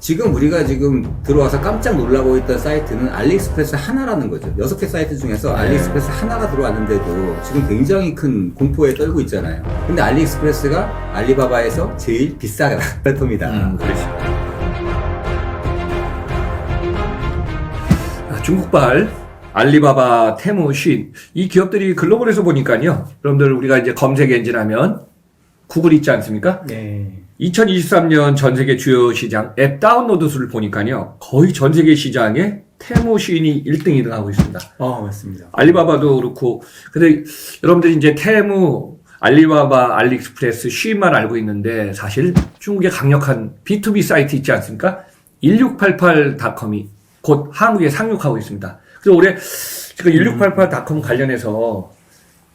지금 우리가 지금 들어와서 깜짝 놀라고 있던 사이트는 알리익스프레스 하나라는 거죠. 여섯 개 사이트 중에서 네. 알리익스프레스 하나가 들어왔는데도 지금 굉장히 큰 공포에 떨고 있잖아요. 근데 알리익스프레스가 알리바바에서 제일 비싼 플랫폼이다. 음, 그렇죠. 아, 중국발 알리바바, 테무, 쉰. 이 기업들이 글로벌에서 보니까요. 여러분들 우리가 이제 검색 엔진 하면 구글 있지 않습니까? 네. 2023년 전 세계 주요 시장 앱 다운로드 수를 보니까요. 거의 전 세계 시장에 테무, 쉰이 1등, 2등 하고 있습니다. 어, 맞습니다. 알리바바도 그렇고 근데 여러분들이 이제 테무, 알리바바, 알리익스프레스, 쉬만 알고 있는데 사실 중국의 강력한 B2B 사이트 있지 않습니까? 1688.com이 곧 한국에 상륙하고 있습니다. 그래서 올해 지금 1688.com 관련해서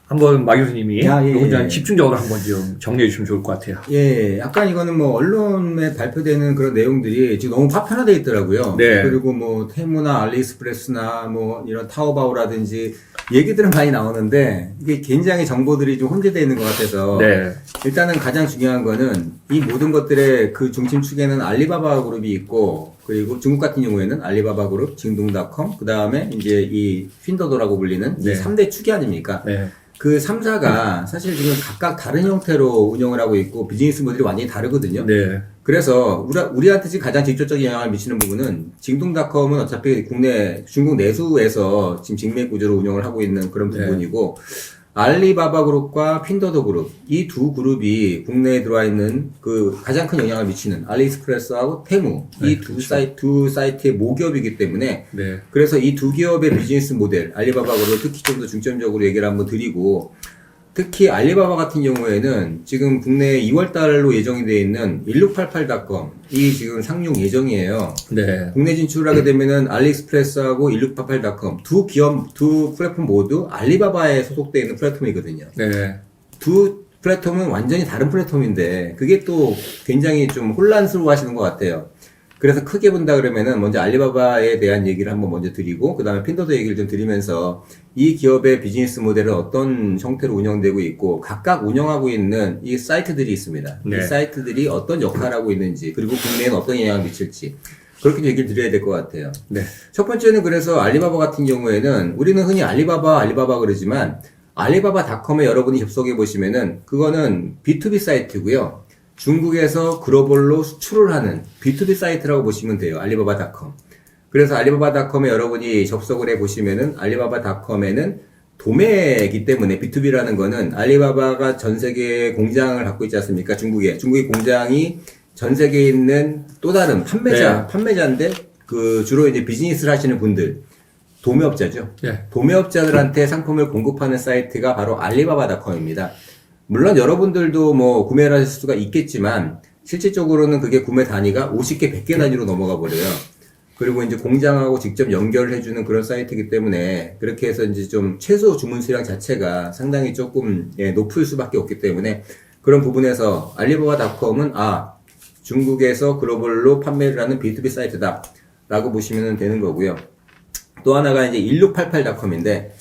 한번 마 교수님이 야, 예, 예. 집중적으로 한번 좀 정리해 주시면 좋을 것 같아요. 예, 약간 이거는 뭐 언론에 발표되는 그런 내용들이 지금 너무 파편화되어 있더라고요. 네. 그리고 뭐 테무나 알리익스프레스나 뭐 이런 타오바오라든지 얘기들은 많이 나오는데 이게 굉장히 정보들이 좀 혼재되어 있는 것 같아서 네. 일단은 가장 중요한 거는 이 모든 것들의 그 중심축에는 알리바바 그룹이 있고 그리고 중국 같은 경우에는 알리바바 그룹, 징동닷컴, 그 다음에 이제 이 핀더도라고 불리는 네. 이 3대 축이 아닙니까? 네. 그 3사가 사실 지금 각각 다른 형태로 운영을 하고 있고 비즈니스 모델이 완전히 다르거든요. 네. 그래서 우리, 우리한테 지금 가장 직접적인 영향을 미치는 부분은 징동닷컴은 어차피 국내 중국 내수에서 지금 직맥 구조로 운영을 하고 있는 그런 네. 부분이고 알리바바 그룹과 핀더도 그룹 이 두 그룹이 국내에 들어와 있는 그 가장 큰 영향을 미치는 알리익스프레스하고 테무 네, 이두 그렇죠. 사이트 두 사이트의 모기업이기 때문에 네. 그래서 이 두 기업의 비즈니스 모델, 알리바바로 특히 좀 더 중점적으로 얘기를 한번 드리고, 특히 알리바바 같은 경우에는 지금 국내 2월 달로 예정이 되어 있는 1688.com, 이 지금 상용 예정이에요. 네. 국내 진출하게 되면은 알리익스프레스하고 1688.com 두 기업, 두 플랫폼 모두 알리바바에 소속되어 있는 플랫폼이거든요. 네. 두 플랫폼은 완전히 다른 플랫폼인데 그게 또 굉장히 좀 혼란스러워 하시는 것 같아요. 그래서 크게 본다 그러면은 먼저 알리바바에 대한 얘기를 한번 먼저 드리고 그 다음에 핀더도 얘기를 좀 드리면서 이 기업의 비즈니스 모델은 어떤 형태로 운영되고 있고 각각 운영하고 있는 이 사이트들이 있습니다. 네. 이 사이트들이 어떤 역할을 하고 있는지 그리고 국내에는 어떤 영향을 미칠지 그렇게 좀 얘기를 드려야 될 것 같아요. 네. 첫 번째는 그래서 알리바바 같은 경우에는 우리는 흔히 알리바바 알리바바 그러지만 알리바바닷컴에 여러분이 접속해 보시면은 그거는 B2B 사이트고요. 중국에서 글로벌로 수출을 하는 B2B 사이트라고 보시면 돼요. 알리바바닷컴. 그래서 알리바바닷컴에 여러분이 접속을 해 보시면은 알리바바닷컴에는 도매이기 때문에 B2B라는 거는 알리바바가 전 세계에 공장을 갖고 있지 않습니까? 중국에. 중국의 공장이 전 세계에 있는 또 다른 판매자, 네. 판매자인데 그 주로 이제 비즈니스를 하시는 분들, 도매업자죠. 네. 도매업자들한테 상품을 공급하는 사이트가 바로 알리바바닷컴입니다. 물론 여러분들도 뭐 구매를 하실 수가 있겠지만 실질적으로는 그게 구매 단위가 50개, 100개 단위로 넘어가 버려요. 그리고 이제 공장하고 직접 연결을 해주는 그런 사이트이기 때문에 그렇게 해서 이제 좀 최소 주문 수량 자체가 상당히 조금 예, 높을 수밖에 없기 때문에 그런 부분에서 알리바바닷컴은 아 중국에서 글로벌로 판매를 하는 B2B 사이트다 라고 보시면 되는 거고요. 또 하나가 이제 1688.com인데,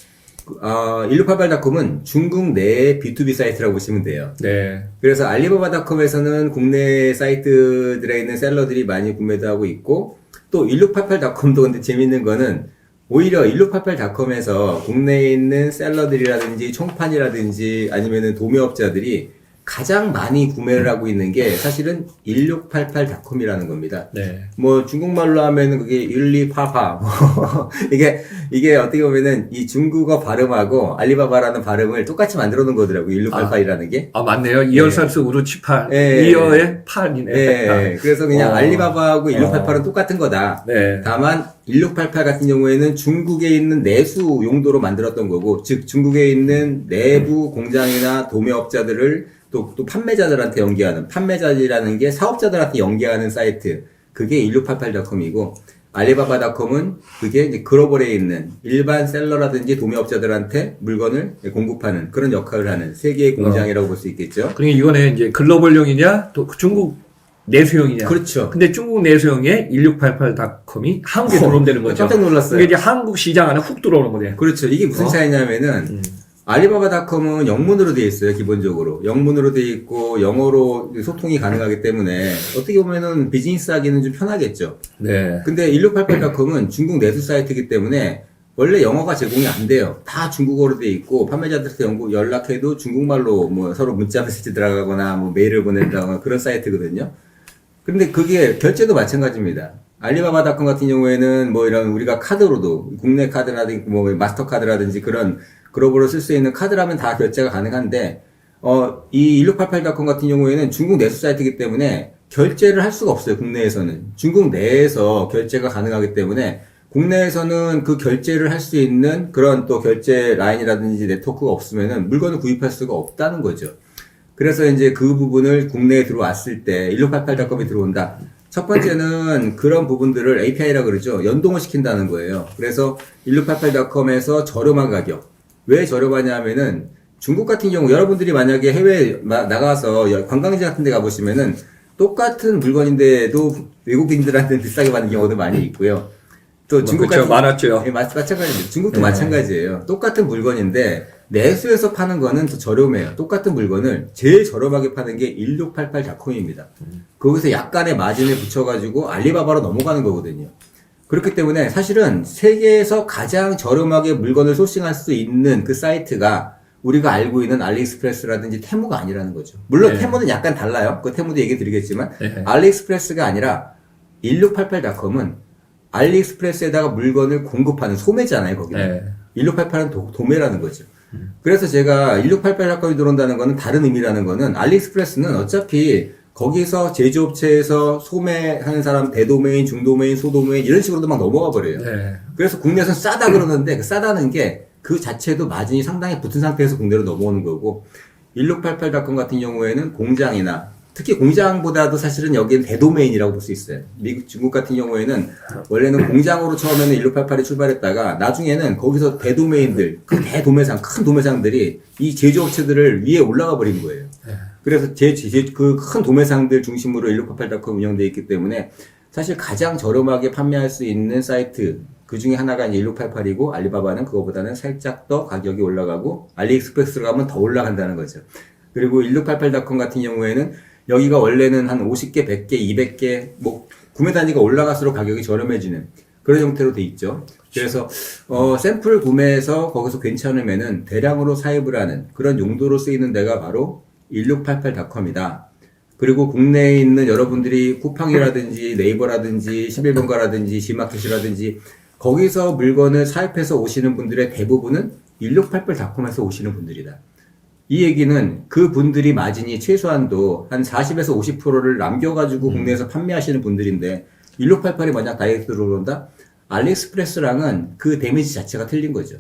어, 1688.com은 중국 내의 B2B 사이트라고 보시면 돼요. 네. 그래서 알리바바닷컴에서는 국내 사이트들에 있는 셀러들이 많이 구매도 하고 있고, 또 1688.com도 근데 재밌는 거는, 오히려 1688.com에서 국내에 있는 셀러들이라든지 총판이라든지 아니면은 도매업자들이 가장 많이 구매를 하고 있는 게 사실은 1688.com이라는 겁니다. 네. 뭐 중국말로 하면은 그게 일리파파 뭐 이게 이게 어떻게 보면은 이 중국어 발음하고 알리바바라는 발음을 똑같이 만들어 놓은 거더라고요. 1688이라는 게. 아 맞네요. 이열산수 우루치파 예. 이어의 팔이네. 예. 그래서 그냥 어. 알리바바하고 1688은 어. 똑같은 거다. 네. 다만 1688 같은 경우에는 중국에 있는 내수 용도로 만들었던 거고, 즉 중국에 있는 내부 공장이나 도매업자들을 또, 또 판매자들한테 연계하는 판매자들이라는 게 사업자들한테 연계하는 사이트 그게 1688.com이고 알리바바닷컴은 그게 이제 글로벌에 있는 일반 셀러라든지 도매업자들한테 물건을 공급하는 그런 역할을 하는 세계의 공장이라고 볼수 있겠죠. 그러니까 이거는 이제 글로벌용이냐 또 중국 내수용이냐. 그렇죠. 근데 중국 내수용에 1688.com이 한국에 어, 들어온다는 거죠. 깜짝 놀랐어요. 이게 이제 한국 시장 안에 훅 들어오는 거네요. 그렇죠. 이게 무슨 어? 차이냐면은 음. 알리바바닷컴은 영문으로 되어 있어요, 기본적으로. 영문으로 되어 있고, 영어로 소통이 가능하기 때문에, 어떻게 보면은 비즈니스 하기는 좀 편하겠죠. 네. 근데 1688.com은 중국 내수 사이트이기 때문에, 원래 영어가 제공이 안 돼요. 다 중국어로 돼 있고, 판매자들한테 연락해도 중국말로 뭐 서로 문자 메시지 들어가거나, 뭐 메일을 보낸다거나 그런 사이트거든요. 근데 그게 결제도 마찬가지입니다. 알리바바닷컴 같은 경우에는 뭐 이런 우리가 카드로도 국내 카드라든지 뭐 마스터카드라든지 그런 글로벌로 쓸 수 있는 카드라면 다 결제가 가능한데 어 이 1688.com 같은 경우에는 중국 내수 사이트이기 때문에 결제를 할 수가 없어요. 국내에서는 중국 내에서 결제가 가능하기 때문에 국내에서는 그 결제를 할 수 있는 그런 또 결제 라인이라든지 네트워크가 없으면은 물건을 구입할 수가 없다는 거죠. 그래서 이제 그 부분을 국내에 들어왔을 때 1688.com이 들어온다. 첫 번째는 그런 부분들을 API라 그러죠. 연동을 시킨다는 거예요. 그래서 1688.com에서 저렴한 가격. 왜 저렴하냐면은 중국 같은 경우 여러분들이 만약에 해외 마- 나가서 여- 관광지 같은 데 가보시면은 똑같은 물건인데도 외국인들한테 비싸게 받는 경우도 많이 있고요. 또 뭐 중국 같은 많았죠. 예, 마, 마찬가지입니다. 중국도 네. 마찬가지예요. 똑같은 물건인데 내수에서 파는 거는 더 저렴해요. 똑같은 물건을 제일 저렴하게 파는 게 1688.com입니다. 거기서 약간의 마진을 붙여가지고 알리바바로 넘어가는 거거든요. 그렇기 때문에 사실은 세계에서 가장 저렴하게 물건을 소싱할 수 있는 그 사이트가 우리가 알고 있는 알리익스프레스라든지 테무가 아니라는 거죠. 물론 네. 테무는 약간 달라요. 그 테무도 얘기 드리겠지만 네. 알리익스프레스가 아니라 1688.com은 알리익스프레스에다가 물건을 공급하는 소매잖아요, 거기는. 네. 1688은 도, 도매라는 거죠. 그래서 제가 1688.com이 들어온다는 거는 다른 의미라는 거는 알리익스프레스는 어차피 거기서 제조업체에서 소매하는 사람 대도메인, 중도메인, 소도메인 이런 식으로도 막 넘어가 버려요. 네. 그래서 국내에서 싸다 그러는데 그 싸다는 게 그 자체도 마진이 상당히 붙은 상태에서 국내로 넘어오는 거고 1688.com 같은 경우에는 공장이나 특히 공장보다도 사실은 여기는 대도메인이라고 볼 수 있어요. 미국, 중국 같은 경우에는 원래는 공장으로 처음에는 1688이 출발했다가 나중에는 거기서 대도메인들, 그 대도매상, 큰 도매상들이 이 제조업체들을 위에 올라가 버린 거예요. 그래서 제, 제, 그큰 도매상들 중심으로 1688.com 운영되어 있기 때문에 사실 가장 저렴하게 판매할 수 있는 사이트 그 중에 하나가 이제 1688이고 알리바바는 그거보다는 살짝 더 가격이 올라가고 알리익스프레스로 가면 더 올라간다는 거죠. 그리고 1688.com 같은 경우에는 여기가 원래는 한 50개, 100개, 200개 뭐 구매 단위가 올라갈수록 가격이 저렴해지는 그런 형태로 돼 있죠. 그래서 어, 샘플 구매해서 거기서 괜찮으면은 대량으로 사입을 하는 그런 용도로 쓰이는 데가 바로 1688.com이다. 그리고 국내에 있는 여러분들이 쿠팡이라든지 네이버라든지 11번가라든지 지마켓이라든지 거기서 물건을 사입해서 오시는 분들의 대부분은 1688.com에서 오시는 분들이다. 이 얘기는 그 분들이 마진이 최소한도 한 40에서 50%를 남겨가지고 국내에서 판매하시는 분들인데 1688이 만약 다이렉트로 들어온다? 알리익스프레스랑은 그 데미지 자체가 틀린 거죠.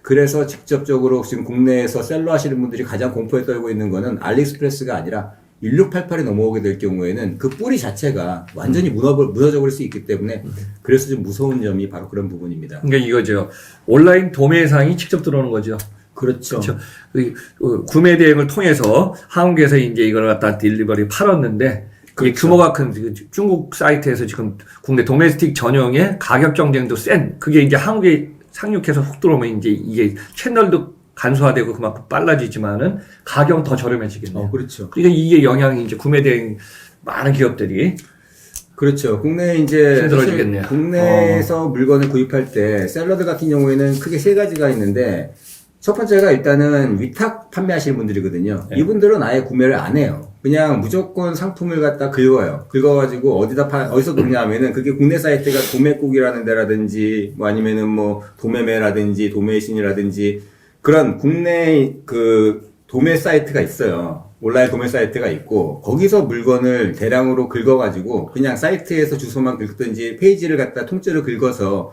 그래서 직접적으로 지금 국내에서 셀러 하시는 분들이 가장 공포에 떨고 있는 거는 알리익스프레스가 아니라 1688에 넘어오게 될 경우에는 그 뿌리 자체가 완전히 무너, 무너져 버릴 수 있기 때문에 그래서 좀 무서운 점이 바로 그런 부분입니다. 그러니까 이거죠. 온라인 도매상이 직접 들어오는 거죠. 그렇죠. 그렇죠. 그, 어, 구매 대행을 통해서 한국에서 이제 이걸 갖다 딜리버리 팔았는데 그렇죠. 규모가 큰그 중국 사이트에서 지금 국내 도메스틱 전용의 가격 경쟁도 센 그게 이제 한국에 상륙해서 훅 들어오면 이제 이게 채널도 간소화되고 그만큼 빨라지지만은 가격 더 저렴해지겠네요. 어, 그렇죠. 그러니까 이게 영향이 이제 구매 대행 많은 기업들이 그렇죠. 국내 이제 국내에서 물건을 구입할 때 샐러드 같은 경우에는 크게 세 가지가 있는데 첫 번째가 일단은 위탁 판매하시는 분들이거든요. 네. 이분들은 아예 구매를 안 해요. 그냥 무조건 상품을 갖다 긁어요. 긁어가지고 어디다 파, 어디서 긁냐면은 그게 국내 사이트가 도매국이라는 데라든지 뭐 아니면은 뭐 도매매라든지 도매신이라든지 그런 국내 그 도매 사이트가 있어요. 온라인 도매 사이트가 있고 거기서 물건을 대량으로 긁어가지고 그냥 사이트에서 주소만 긁든지 페이지를 갖다 통째로 긁어서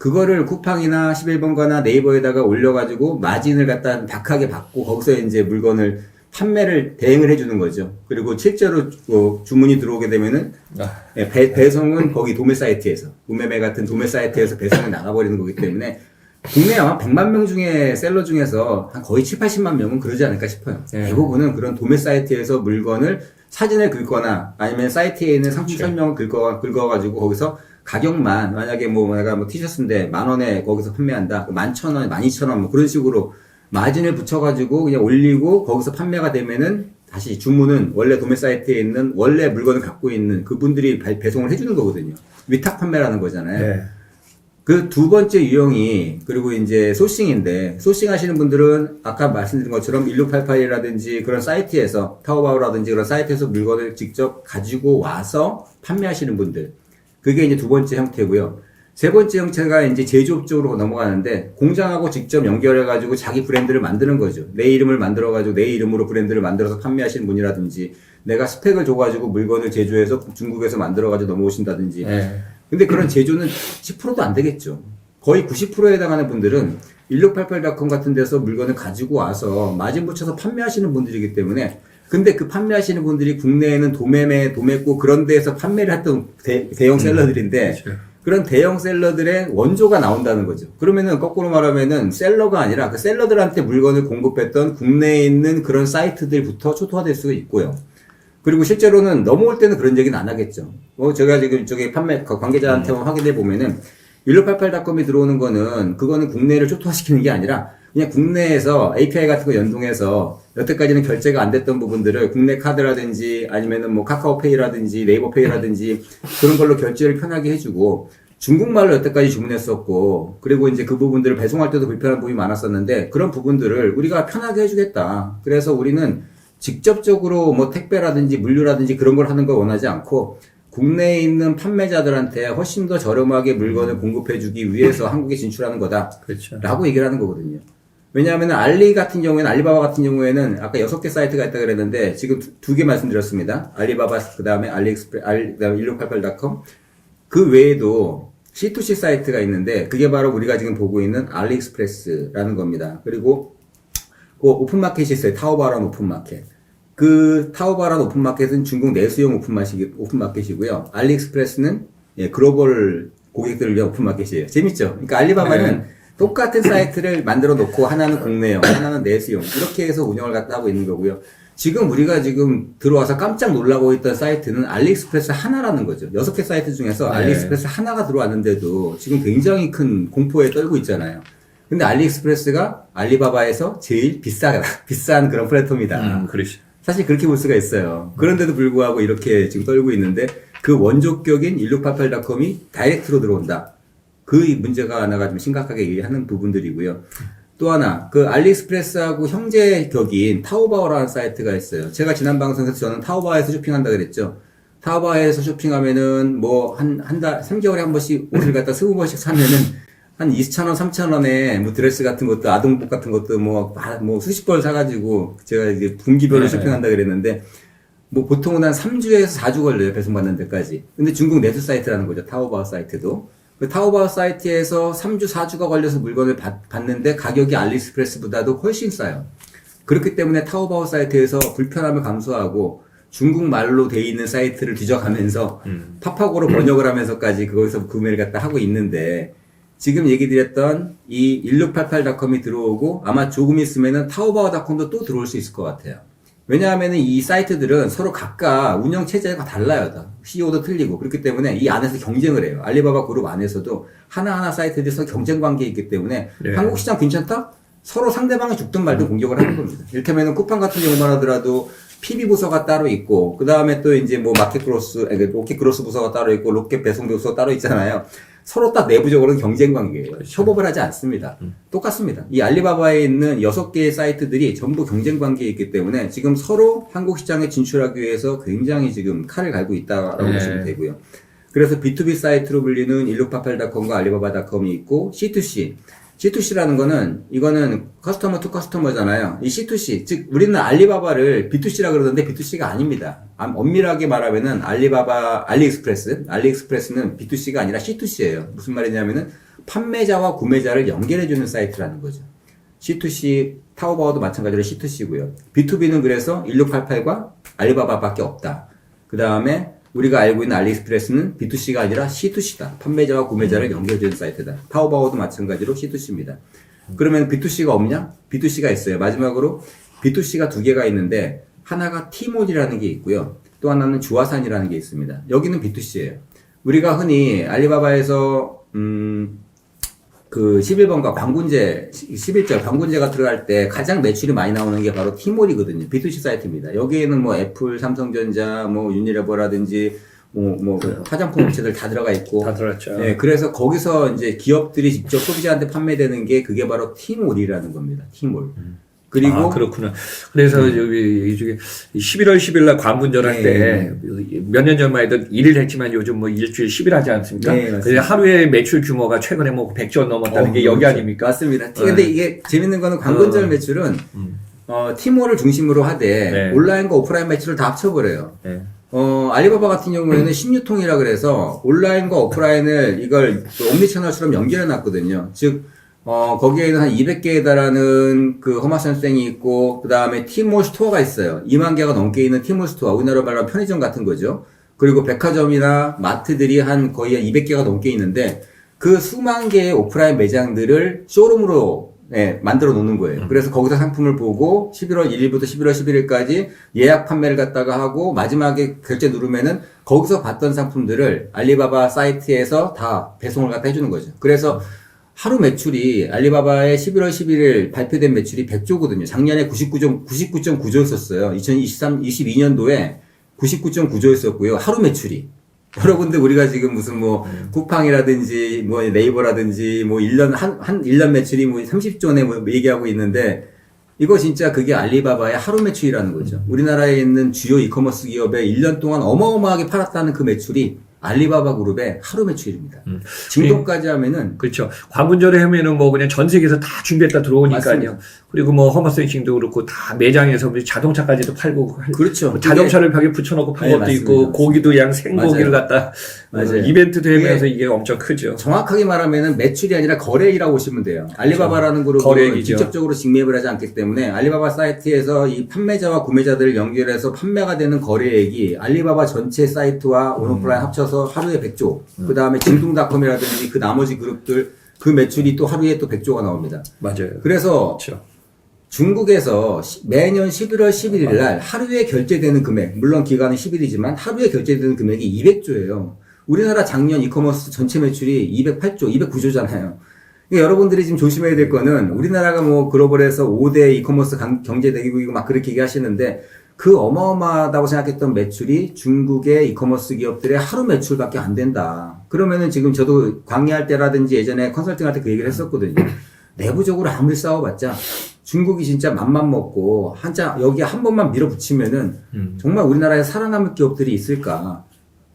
그거를 쿠팡이나 11번가나 네이버에다가 올려가지고 마진을 갖다 박하게 받고 거기서 이제 물건을 판매를 대행을 해주는 거죠. 그리고 실제로 어, 주문이 들어오게 되면은 아. 예, 배, 배송은 거기 도매 사이트에서 구매매 같은 도매 사이트에서 배송이 나가버리는 거기 때문에 국내 아마 100만 명 중에 셀러 중에서 한 거의 7, 80만 명은 그러지 않을까 싶어요. 네. 대부분은 그런 도매 사이트에서 물건을 사진을 긁거나 아니면 사이트에 있는 상품 그렇죠. 설명을 긁어, 긁어가지고 거기서 가격만 만약에 뭐 내가 뭐 티셔츠인데 만 원에 거기서 판매한다. 만천 원, 만 이천 원뭐 그런 식으로 마진을 붙여가지고 그냥 올리고 거기서 판매가 되면은 다시 주문은 원래 도매 사이트에 있는 원래 물건을 갖고 있는 그분들이 발- 배송을 해주는 거거든요. 위탁 판매라는 거잖아요. 네. 그두 번째 유형이 그리고 이제 소싱인데 소싱 하시는 분들은 아까 말씀드린 것처럼 1688이라든지 그런 사이트에서 타오바오라든지 그런 사이트에서 물건을 직접 가지고 와서 판매하시는 분들 그게 이제 두 번째 형태고요. 세 번째 형태가 이제 제조업 쪽으로 넘어가는데 공장하고 직접 연결해 가지고 자기 브랜드를 만드는 거죠. 내 이름을 만들어 가지고 내 이름으로 브랜드를 만들어서 판매하시는 분이라든지 내가 스펙을 줘 가지고 물건을 제조해서 중국에서 만들어 가지고 넘어오신다든지 네. 근데 그런 제조는 10%도 안 되겠죠. 거의 90%에 해당하는 분들은 1688.com 같은 데서 물건을 가지고 와서 마진 붙여서 판매하시는 분들이기 때문에 근데 그 판매하시는 분들이 국내에는 도매매, 도매고 그런 데에서 판매를 했던 대, 형 셀러들인데 그렇죠. 그런 대형 셀러들의 원조가 나온다는 거죠. 그러면은 거꾸로 말하면은 셀러가 아니라 그 셀러들한테 물건을 공급했던 국내에 있는 그런 사이트들부터 초토화될 수가 있고요. 그리고 실제로는 넘어올 때는 그런 얘기는 안 하겠죠. 뭐 제가 지금 저기 판매 그 관계자한테 확인해 보면은 1688.com이 들어오는 거는 그거는 국내를 초토화시키는 게 아니라 그냥 국내에서 API 같은 거 연동해서 여태까지는 결제가 안 됐던 부분들을 국내 카드라든지 아니면은 뭐 카카오페이라든지 네이버페이라든지 그런 걸로 결제를 편하게 해주고 중국말로 여태까지 주문했었고 그리고 이제 그 부분들을 배송할 때도 불편한 부분이 많았었는데 그런 부분들을 우리가 편하게 해주겠다. 그래서 우리는 직접적으로 뭐 택배라든지 물류라든지 그런 걸 하는 걸 원하지 않고 국내에 있는 판매자들한테 훨씬 더 저렴하게 물건을 공급해주기 위해서 한국에 진출하는 거다. 그렇죠. 라고 얘기를 하는 거거든요. 왜냐하면 알리 같은 경우에는 알리바바 같은 경우에는 아까 여섯 개 사이트가 있다 그랬는데 지금 두 개 말씀드렸습니다. 알리바바 그 다음에 알리익스프레 알 그다음에 1688.com 그 외에도 C2C 사이트가 있는데 그게 바로 우리가 지금 보고 있는 알리익스프레스라는 겁니다. 그리고 그 오픈마켓이 있어요. 타오바라는 오픈마켓. 그 타오바라는 오픈마켓은 중국 내수용 오픈마켓이, 오픈마켓이고요. 알리익스프레스는 예, 글로벌 고객들을 위한 오픈마켓이에요. 재밌죠? 그러니까 알리바바는 똑같은 사이트를 만들어 놓고 하나는 국내용, 하나는 내수용 이렇게 해서 운영을 갖다 하고 있는 거고요. 지금 우리가 지금 들어와서 깜짝 놀라고 있던 사이트는 알리익스프레스 하나라는 거죠. 여섯 개 사이트 중에서 네. 알리익스프레스 하나가 들어왔는데도 지금 굉장히 큰 공포에 떨고 있잖아요. 근데 알리익스프레스가 알리바바에서 제일 비싸, 비싼 그런 플랫폼이다. 음, 그렇죠. 사실 그렇게 볼 수가 있어요. 그런데도 불구하고 이렇게 지금 떨고 있는데 그 원조격인 1688.com이 다이렉트로 들어온다. 그 문제가 하나가 좀 심각하게 하는 부분들이고요. 또 하나, 그 알리익스프레스하고 형제 격인 타오바오라는 사이트가 있어요. 제가 지난 방송에서 저는 타오바오에서 쇼핑한다 그랬죠. 타오바오에서 쇼핑하면은 뭐 한, 한 달, 3개월에 한 번씩 옷을 갖다 20번씩 사면은 한 2,000원, 3,000원에 뭐 드레스 같은 것도 아동복 같은 것도 뭐, 아, 뭐 수십 벌 사가지고 제가 이제 분기별로 네. 쇼핑한다 그랬는데 뭐 보통은 한 3주에서 4주 걸려요. 배송받는 데까지. 근데 중국 내수 사이트라는 거죠. 타오바오 사이트도. 그 타오바오 사이트에서 3주, 4주가 걸려서 물건을 받, 받는데 가격이 알리익스프레스보다도 훨씬 싸요. 그렇기 때문에 타오바오 사이트에서 불편함을 감수하고 중국말로 돼 있는 사이트를 뒤져가면서 팝하고로 번역을 하면서까지 거기서 구매를 갖다 하고 있는데 지금 얘기 드렸던 이 1688.com이 들어오고 아마 조금 있으면은 타오바오.com도 또 들어올 수 있을 것 같아요. 왜냐하면 이 사이트들은 서로 각각 운영 체제가 달라요. 다. CEO도 틀리고. 그렇기 때문에 이 안에서 경쟁을 해요. 알리바바 그룹 안에서도 하나하나 사이트들이 서로 경쟁 관계에 있기 때문에 네. 한국 시장 괜찮다? 서로 상대방이 죽든 말든 공격을 하는 겁니다. 이를테면 쿠팡 같은 경우만 하더라도 PB 부서가 따로 있고, 그 다음에 또 이제 뭐 마켓크로스, 아니, 로켓크로스 부서가 따로 있고, 로켓 배송 부서가 따로 있잖아요. 서로 딱 내부적으로는 경쟁 관계예요. 협업을 하지 않습니다. 똑같습니다. 이 알리바바에 있는 여섯 개의 사이트들이 전부 경쟁 관계에 있기 때문에 지금 서로 한국 시장에 진출하기 위해서 굉장히 지금 칼을 갈고 있다라고 네. 보시면 되고요. 그래서 B2B 사이트로 불리는 1688.com과 알리바바.com이 있고 C2C. C2C라는 거는 이거는 커스터머 투 커스터머잖아요. 이 C2C 즉 우리는 알리바바를 B2C라 그러는데 B2C가 아닙니다. 암- 엄밀하게 말하면은 알리바바 알리익스프레스 알리익스프레스는 B2C가 아니라 C2C예요. 무슨 말이냐면은 판매자와 구매자를 연결해 주는 사이트라는 거죠. C2C 타오바오도 마찬가지로 C2C고요. B2B는 그래서 1688과 알리바바밖에 없다. 그 다음에 우리가 알고 있는 알리익스프레스는 B2C가 아니라 C2C다. 판매자와 구매자를 연결해주는 사이트다. 타오바오도 마찬가지로 C2C입니다. 그러면 B2C가 없냐? B2C가 있어요. 마지막으로 B2C가 두 개가 있는데 하나가 T몰이라는 게 있고요. 또 하나는 주화산이라는 게 있습니다. 여기는 B2C예요. 우리가 흔히 알리바바에서 음, 그 11번가 광군제 11절 광군제가 들어갈 때 가장 매출이 많이 나오는 게 바로 티몰이거든요. B2C 사이트입니다. 여기에는 뭐 애플, 삼성전자, 뭐 유니레버라든지 뭐, 뭐 화장품 업체들 다 들어가 있고 다 들었죠. 네, 그래서 거기서 이제 기업들이 직접 소비자한테 판매되는 게 그게 바로 티몰이라는 겁니다. 티몰. 그리고 아, 그렇구나. 그래서 여기 이쪽에 11월 10일 날 광분절할 네. 때몇 년 전만 해도 일일 했지만 요즘 뭐 일주일 10일 하지 않습니까? 네. 그래서 하루에 매출 규모가 최근에 뭐 100조 넘었다는 어, 게 여기 그렇죠. 아닙니까? 맞습니다. 네. 근데 이게 재밌는 거는 광고절 어. 매출은 음. 어, 티몰을 중심으로 하되 네. 온라인과 오프라인 매출을 다 합쳐버려요. 네. 어, 알리바바 같은 경우에는 신유통이라 그래서 온라인과 오프라인을 이걸 그 옴니채널처럼 연결해 놨거든요. 즉, 어, 거기에는 한 200개에 달하는 그 험화선생이 있고, 그 다음에 티몰 스토어가 있어요. 2만 개가 넘게 있는 티몰 스토어. 우리나라 말로 편의점 같은 거죠. 그리고 백화점이나 마트들이 한 거의 한 200개가 넘게 있는데, 그 수만 개의 오프라인 매장들을 쇼룸으로 예, 만들어 놓는 거예요. 그래서 거기서 상품을 보고 11월 1일부터 11월 11일까지 예약 판매를 갖다가 하고 마지막에 결제 누르면은 거기서 봤던 상품들을 알리바바 사이트에서 다 배송을 갖다 해주는 거죠. 그래서 하루 매출이 알리바바의 11월 11일 발표된 매출이 100조거든요. 작년에 99점, 99.9조였었어요. 2023, 22년도에 99.9조였었고요. 하루 매출이. 여러분들 우리가 지금 무슨 뭐 쿠팡이라든지 뭐 네이버라든지 뭐 1년 한, 한 1년 매출이 뭐 30조네 뭐 얘기하고 있는데 이거 진짜 그게 알리바바의 하루 매출이라는 거죠. 우리나라에 있는 주요 이커머스 기업의 1년 동안 어마어마하게 팔았다는 그 매출이 알리바바 그룹의 하루 매출입니다. 음. 진도까지 하면은 그렇죠. 광분절에 하면은 뭐 그냥 전 세계에서 다 준비했다 들어오니까요. 맞습니다. 그리고 뭐 허머센싱도 그렇고 다 매장에서 뭐 자동차까지도 팔고 할- 그렇죠. 뭐 자동차를 벽에 붙여놓고 판 네, 것도 맞습니다. 있고 고기도 양 생고기를 갖다 맞아요. 어, 이벤트도 하면서 이게 이게 엄청 크죠. 정확하게 말하면은 매출이 아니라 거래액이라고 보시면 돼요. 알리바바라는 그룹은 거래액이죠. 직접적으로 직매입을 하지 않기 때문에 알리바바 사이트에서 이 판매자와 구매자들을 연결해서 판매가 되는 거래액이 알리바바 전체 사이트와 음. 온오프라인 합쳐서 하루에 100조. 그 다음에 진동닷컴이라든지 그 나머지 그룹들 그 매출이 또 하루에 또 100조가 나옵니다. 맞아요. 그래서 그렇죠. 중국에서 시- 매년 11월 11일 날 하루에 결제되는 금액, 물론 기간은 10일이지만 하루에 결제되는 금액이 200조예요. 우리나라 작년 이커머스 전체 매출이 208조, 209조잖아요. 여러분들이 지금 조심해야 될 거는 우리나라가 뭐 글로벌에서 5대 이커머스 강- 경제 대국이고 막 그렇게 얘기하시는데 그 어마어마하다고 생각했던 매출이 중국의 이커머스 기업들의 하루 매출밖에 안 된다. 그러면은 지금 저도 광야할 때라든지 예전에 컨설팅 할 때 그 얘기를 했었거든요. 내부적으로 아무리 싸워봤자 중국이 진짜 맘만 먹고 한자 여기 한 번만 밀어붙이면은 음. 정말 우리나라에 살아남을 기업들이 있을까?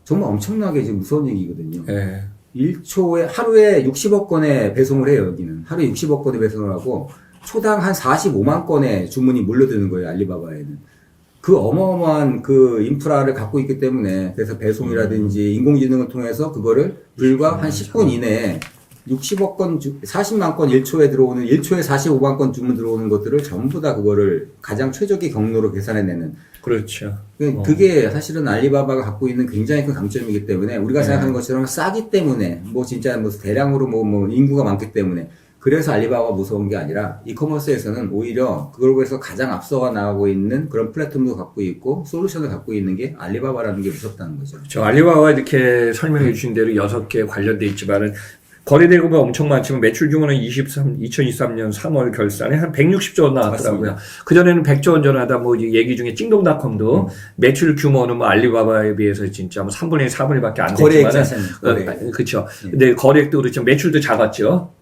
정말 엄청나게 지금 무서운 얘기거든요. 예. 1초에 하루에 60억 건의 배송을 해요 여기는 하루에 60억 건의 배송을 하고 초당 한 45만 건의 주문이 몰려드는 거예요 알리바바에는 그 어마어마한 그 인프라를 갖고 있기 때문에 그래서 배송이라든지 인공지능을 통해서 그거를 불과 한 10분 이내에 60억 건, 주, 40만 건 1초에 들어오는, 1초에 45만 건 주문 들어오는 것들을 전부 다 그거를 가장 최적의 경로로 계산해내는. 그렇죠. 그- 어. 그게 사실은 알리바바가 갖고 있는 굉장히 큰 강점이기 때문에 우리가 네. 생각하는 것처럼 싸기 때문에 뭐 진짜 뭐 대량으로 뭐, 뭐 인구가 많기 때문에 그래서 알리바바가 무서운 게 아니라 이커머스에서는 오히려 그걸에서 가장 앞서가 나가고 있는 그런 플랫폼도 갖고 있고 솔루션을 갖고 있는 게 알리바바라는 게 무섭다는 거죠. 저 알리바바 이렇게 설명해 주신 대로 여섯 개 관련돼 있지만은 거래 대금은 엄청 많지만 매출 규모는 23, 2023년 3월 결산에 한 160조 나왔더라고요. 그전에는 100조 원 전하다 뭐 얘기 중에 찡동닷컴도 음. 매출 규모는 뭐 알리바바에 비해서 진짜 뭐 3분의 1, 4분의 1밖에 안 거래액 됐지만 자체는 어, 거래액. 그렇죠. 예. 근데 거래액도 그렇죠. 매출도 작았죠.